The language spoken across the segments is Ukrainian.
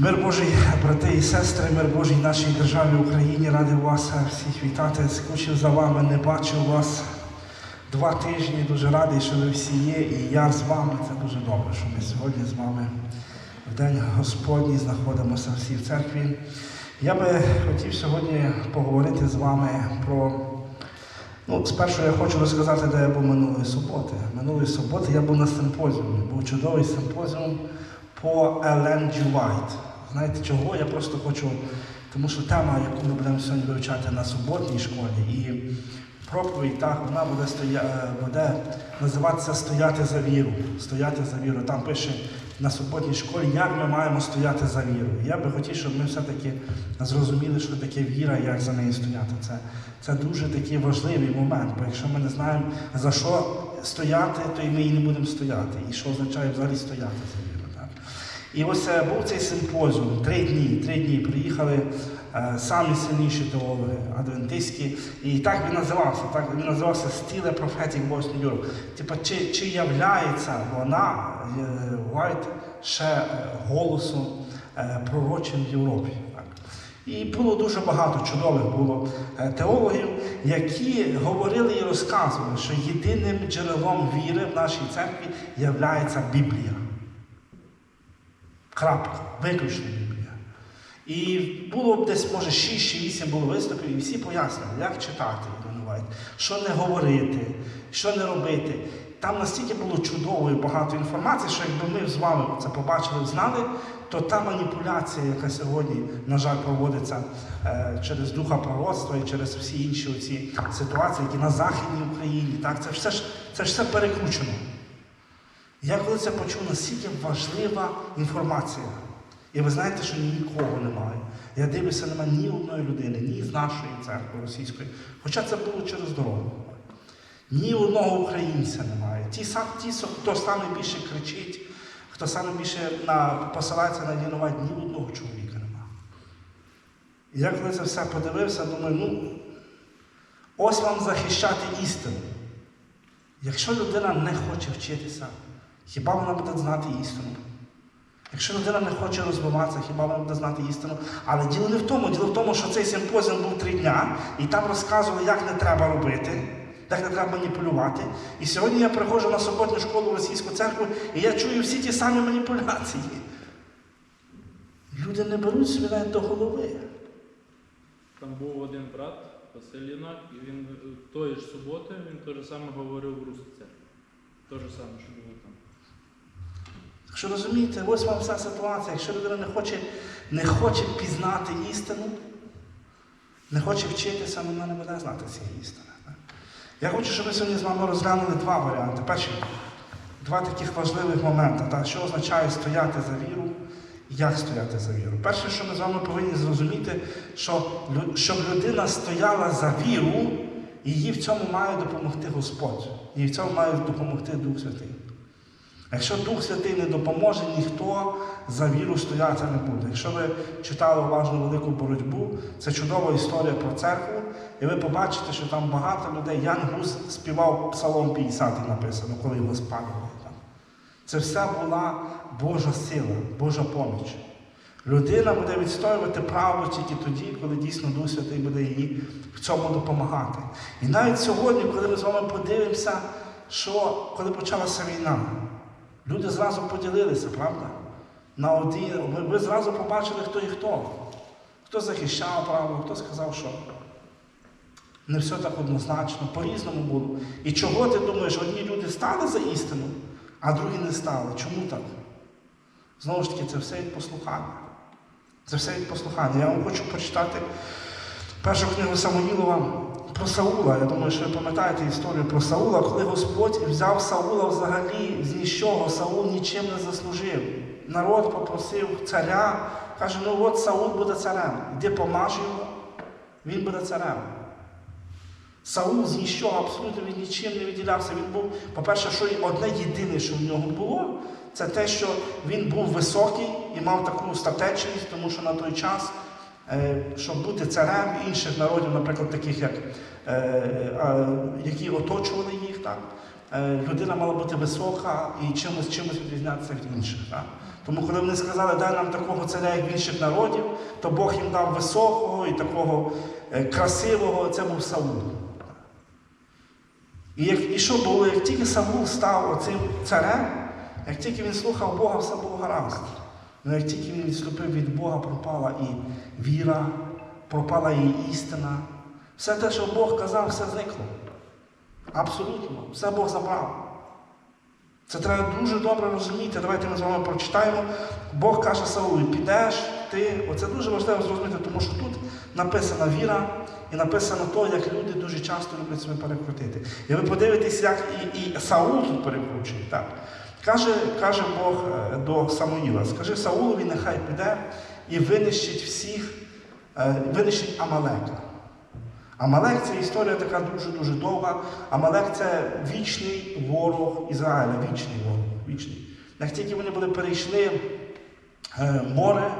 Мир Божий, брати і сестри, мир Божий нашій державі Україні. Радий вас всіх вітати. Скучив за вами, не бачив вас два тижні. Дуже радий, що ви всі є. І я з вами. Це дуже добре, що ми сьогодні з вами в День Господній знаходимося всі в церкві. Я би хотів сьогодні поговорити з вами про. Ну, спершу я хочу розказати, де я був минулої суботи. Минулої суботи я був на симпозіумі. Був чудовий симпозіум по Елен Джі Вайт. Знаєте чого? Я просто хочу, тому що тема, яку ми будемо сьогодні вивчати на суботній школі, і проповідь, так, вона буде, стоя... е, буде називатися Стояти за віру. Стояти за віру. Там пише на суботній школі, як ми маємо стояти за віру. Я би хотів, щоб ми все-таки зрозуміли, що таке віра і як за нею стояти. Це, це дуже такий важливий момент, бо якщо ми не знаємо за що стояти, то і ми і не будемо стояти. І що означає взагалі стояти за віру. І ось е, був цей симпозіум, три дні. Три дні приїхали е, самі сильніші теологи адвентистські. І так він називався. Так він називався Prophetic Voice New Europe. Типа, чи, чи являється вона е, White ще е, голосом е, пророчим в Європі? І було дуже багато чудових було е, теологів, які говорили і розказували, що єдиним джерелом віри в нашій церкві являється Біблія. Крапка, виключно Біблія. І було десь, може, 6 чи 8 було виступів, і всі пояснили, як читати що не говорити, що не робити. Там настільки було чудово і багато інформації, що якби ми з вами це побачили, знали, то та маніпуляція, яка сьогодні, на жаль, проводиться е, через духа пророцтва і через всі інші оці ситуації, які на Західній Україні, так, це все ж це все перекручено. Я коли це почув, наскільки важлива інформація. І ви знаєте, що нікого немає. Я дивлюся, немає ні одної людини, ні з нашої церкви російської. Хоча це було через дорогу. Ні одного українця немає. Ті, сам, ті хто саме більше кричить, хто саме більше на, посилається на винувати, ні одного чоловіка немає. І я коли це все подивився, думаю, ну, ось вам захищати істину. Якщо людина не хоче вчитися, хіба вона буде знати істину? Якщо людина не хоче розвиватися, хіба вона буде знати істину? Але діло не в тому, діло в тому, що цей симпозіум був три дня, і там розказували, як не треба робити, як не треба маніпулювати. І сьогодні я приходжу на суботню школу в російську церкву, і я чую всі ті самі маніпуляції. Люди не беруть собі навіть до голови. Там був один брат Василь Єнак, і він е, тої ж суботи він те ж саме говорив в Руській церкві. Те ж саме, що було там. Якщо розумієте, ось вам вся ситуація. Якщо людина не хоче, не хоче пізнати істину, не хоче вчитися, вона не буде знати цієї істини. Я хочу, щоб ми сьогодні з вами розглянули два варіанти. Перший, два таких важливих моменти, так? що означає стояти за віру і як стояти за віру. Перше, що ми з вами повинні зрозуміти, що щоб людина стояла за віру, їй в цьому має допомогти Господь. Їй в цьому має допомогти Дух Святий. Якщо Дух Святий не допоможе, ніхто за віру стояти не буде. Якщо ви читали уважно велику боротьбу, це чудова історія про церкву, і ви побачите, що там багато людей. Ян Гус співав Псалом 50 написано, коли його спалювали. Це все була Божа сила, Божа поміч. Людина буде відстоювати право тільки тоді, коли дійсно Дух Святий буде їй в цьому допомагати. І навіть сьогодні, коли ми з вами подивимося, що коли почалася війна, люди зразу поділилися, правда? На один, ви, ви зразу побачили, хто і хто. Хто захищав право, хто сказав, що не все так однозначно, по-різному було. І чого ти думаєш, одні люди стали за істину, а другі не стали? Чому так? Знову ж таки, це все від послухання. Це все від послухання. Я вам хочу прочитати першу книгу Самоїлова про Саула. Я думаю, що ви пам'ятаєте історію про Саула, коли Господь взяв Саула взагалі з нічого, Саул нічим не заслужив. Народ попросив царя, каже, ну от Саул буде царем. Іди помаж його, він буде царем. Саул з нічого, абсолютно він нічим не виділявся. Він був, по-перше, що одне єдине, що в нього було, це те, що він був високий і мав таку статечність, тому що на той час, щоб бути царем інших народів, наприклад, таких, як, е, е, які оточували їх, так, е, людина мала бути висока і чимось чимось відрізнятися від інших. Так? Тому коли вони сказали, дай нам такого царя, як в інших народів, то Бог їм дав високого і такого е, красивого, це був Саул. І, як, і що було, як тільки Саул став оцим царем, як тільки він слухав Бога, все було гаразд. Ну як тільки він відступив від Бога, пропала і віра, пропала і істина. Все те, що Бог казав, все зникло. Абсолютно. Все Бог забрав. Це треба дуже добре розуміти. Давайте ми з вами прочитаємо. Бог каже Саулу, підеш ти. Оце дуже важливо зрозуміти, тому що тут написана віра і написано то, як люди дуже часто люблять себе перекрутити. І ви подивитесь, як і, і Саул тут перекручує. Так? Каже, каже Бог е, до Самуїла, скажи Саулові, нехай піде і винищить всіх, е, винищить Амалека. Амалек це історія така дуже-дуже довга. Амалек це вічний ворог Ізраїля, вічний ворог. Вічний. Як тільки вони були перейшли е, море,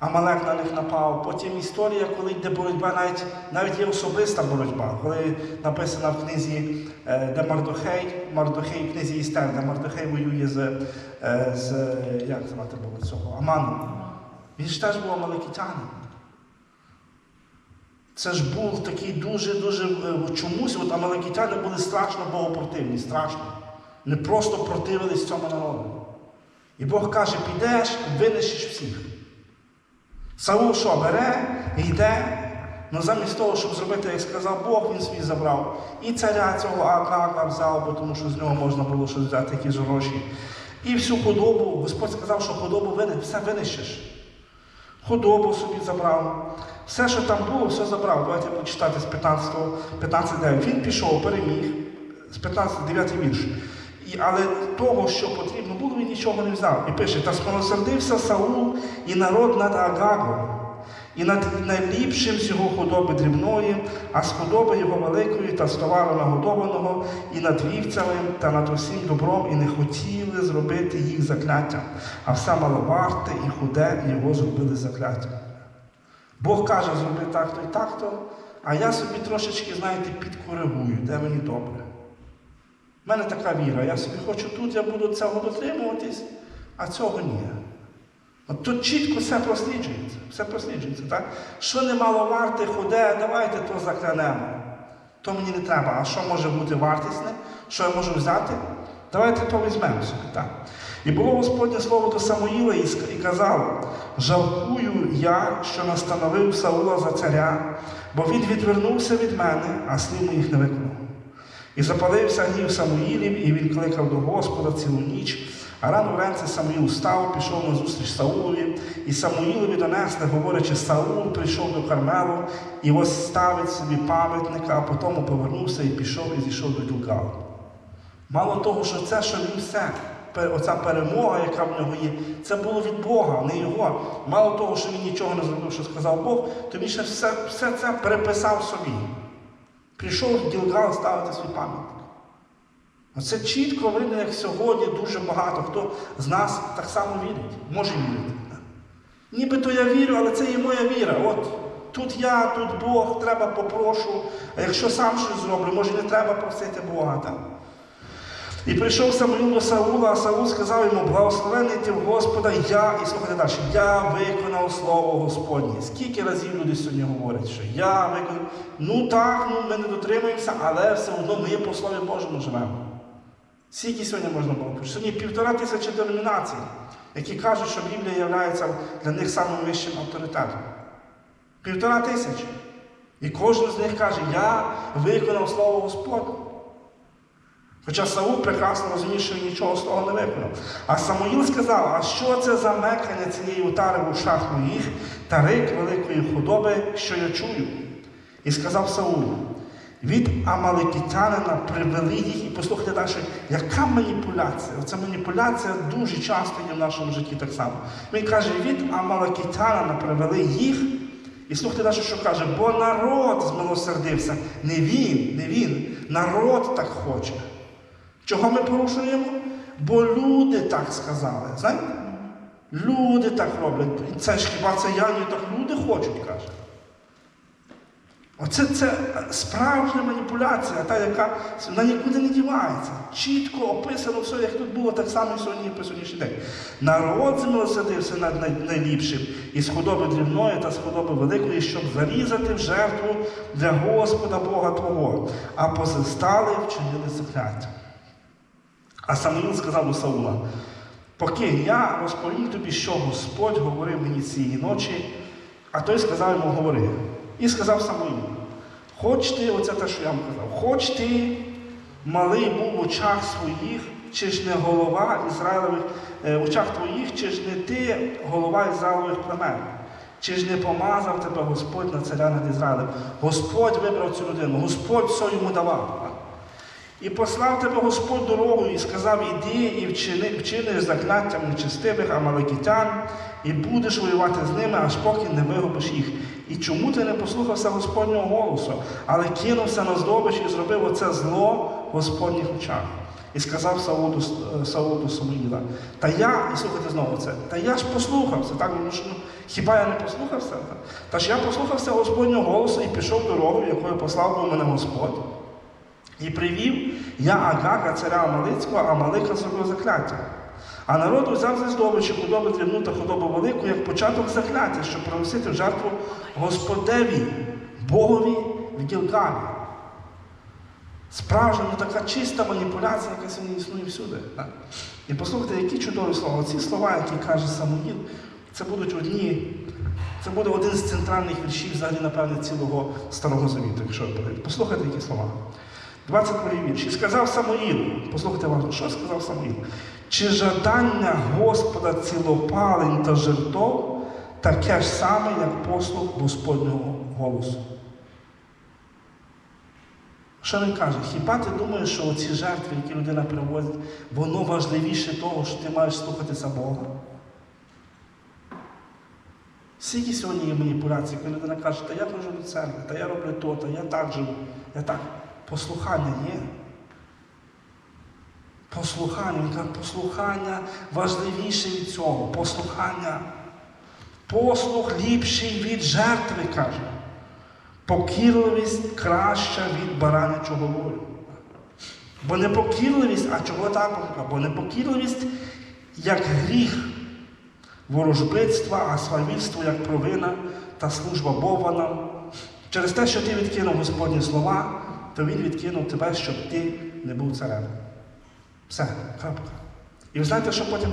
Амалек на них напав. Потім історія, коли йде боротьба, навіть, навіть є особиста боротьба, коли написано в книзі, е, де Мардохей, Мардохей в книзі Істер, де Мардохей воює з, е, з як звати було цього, Аманом. Він ж теж був амалекітянин. Це ж був такий дуже-дуже е, чомусь, от амалекітяни були страшно богопротивні, страшно. Не просто противились цьому народу. І Бог каже, підеш, винищиш всіх. Саул що, бере і йде, але замість того, щоб зробити, як сказав Бог, він свій забрав. І царя цього Агага взяв, бо тому що з нього можна було щось взяти, якісь гроші. І всю худобу, Господь сказав, що худобу вини, все винищиш. Худобу собі забрав. Все, що там було, все забрав. Давайте почитати з 15, 15 9. Він пішов, переміг, з 15, 9 вірш. І, але того, що потрібно було, він нічого не взяв. І пише, та споносердився Саул і народ над Агагом, і над найліпшим з його худоби дрібної, а з худоби його великої та з товару нагодованого, і над вівцями та над усім добром, і не хотіли зробити їх закляттям, а все маловарте і худе його зробили закляттям. Бог каже, зроби так-то і так-то, а я собі трошечки, знаєте, підкоригую, де мені добре. У мене така віра, я собі хочу тут, я буду цього дотримуватись, а цього ні. От тут чітко все просліджується, все просліджується, так? Що немало варте, худе, давайте то заклянемо. То мені не треба. А що може бути вартісне? Що я можу взяти? Давайте то візьмемо собі. Так? І було Господнє слово до Самуїла і казало: жалкую я, що настановив Саула за царя, бо він відвернувся від мене, а слів моїх не виконав. І запалився гнів Самуїлів, і він кликав до Господа цілу ніч. А рано вранці Самуїл став, пішов на зустріч Саулові, і Самуїлові донесли, говорячи, Саул прийшов до Кармелу, і ось ставить собі пам'ятника, а потім повернувся і пішов і зійшов до Гілгалу. Мало того, що це, що він все, оця перемога, яка в нього є, це було від Бога, не його. Мало того, що він нічого не зробив, що сказав Бог, то він ще все, все це переписав собі. Прийшов в ставити свій пам'ятник. Це чітко видно, як сьогодні дуже багато хто з нас так само вірить, може вірити. Нібито я вірю, але це є моя віра. От тут я, тут Бог, треба попрошу. А якщо сам щось зроблю, може не треба просити Бога. Так? І прийшов Самуїл до Саула, а Саул сказав йому, благословений ти в Господа, я, і слухайте далі, я виконав слово Господнє. Скільки разів люди сьогодні говорять, що я виконав. Ну так, ну ми не дотримуємося, але все одно ми по Слові Божому живемо. Скільки сьогодні можна було почути? Сьогодні півтора тисячі деномінацій, які кажуть, що Біблія є для них самим вищим авторитетом. Півтора тисячі. І кожен з них каже, я виконав слово Господнє. Хоча Саул прекрасно розуміє, що він нічого з того не виконав. А Самуїл сказав, а що це за мекання цієї утари в ушах моїх та рик великої худоби, що я чую? І сказав Саул, від Амалекітянина привели їх, і послухайте далі, яка маніпуляція? Оця маніпуляція дуже часто є в нашому житті так само. Він каже, від Амалекітянина привели їх, і слухайте далі, що каже, бо народ змилосердився. Не він, не він, народ так хоче. Чого ми порушуємо? Бо люди так сказали. Знаєте? Люди так роблять. Це ж хіба це я ні так люди хочуть, каже. Оце це справжня маніпуляція, та, яка вона нікуди не дівається. Чітко описано все, як тут було, так само і сьогодні і по сьогоднішній день. Народ змилосердився над най- найліпшим із худоби дрібної та з худоби великої, щоб зарізати в жертву для Господа Бога Твого, а позистали вчинили закляття. А Самуїл сказав до Саула: поки я розповім тобі, що Господь говорив мені цієї ночі, а той сказав йому, говори. І сказав Самуїл, хоч ти, оце те, що я вам казав, хоч ти малий був в очах своїх, чи ж не голова Ізраїлевих, е, в очах твоїх, чи ж не ти голова Ізраїлевих племен, чи ж не помазав тебе Господь на царя над Ізраїлем. Господь вибрав цю людину, Господь все йому давав. І послав тебе Господь дорогою і сказав, іди і вчини, вчиниш закляттям нечестивих амаликитян, і будеш воювати з ними, аж поки не вигубиш їх. І чому ти не послухався Господнього голосу, але кинувся на здобич і зробив оце зло в Господніх очах? І сказав Саулу, Саулу Самуїла, та я, і слухайте знову це, та я ж послухався, так, ну, хіба я не послухався? Та ж я послухався Господнього голосу і пішов дорогою, якою послав був мене Господь. І привів я Агага, царя Амалицького, Амалика зробив закляття. А народ взяв зі здобичі худоби дрібну та худобу велику, як початок закляття, щоб приносити в жертву Господеві, Богові в Гілгалі. Справжня ну, така чиста маніпуляція, яка сьогодні існує всюди. Так? І послухайте, які чудові слова. Ці слова, які каже Самуїл, це будуть одні, це буде один з центральних віршів, взагалі, напевне, цілого Старого Завіту, якщо. Послухайте, які слова. 22 вірш. І сказав Самуїл, послухайте уважно, що сказав Самуїл? Чи жадання Господа цілопалень та жертов таке ж саме, як послух Господнього голосу? Що він каже? Хіба ти думаєш, що оці жертви, які людина привозить, воно важливіше того, що ти маєш слухатися Бога? Скільки сьогодні є маніпуляції, коли людина каже, та я ходжу до церкви, та я роблю то, та я так живу, я так. Послухання є. Послухання, послухання важливіше від цього. Послухання. Послух ліпший від жертви, каже. Покірливість краща від баранячого волю. Бо непокірливість, а чого так? Бо непокірливість як гріх ворожбитства, а свавільство як провина та служба Бога нам. Через те, що ти відкинув Господні слова, то Він відкинув тебе, щоб ти не був царем. Все, крапка. І ви знаєте, що потім стало?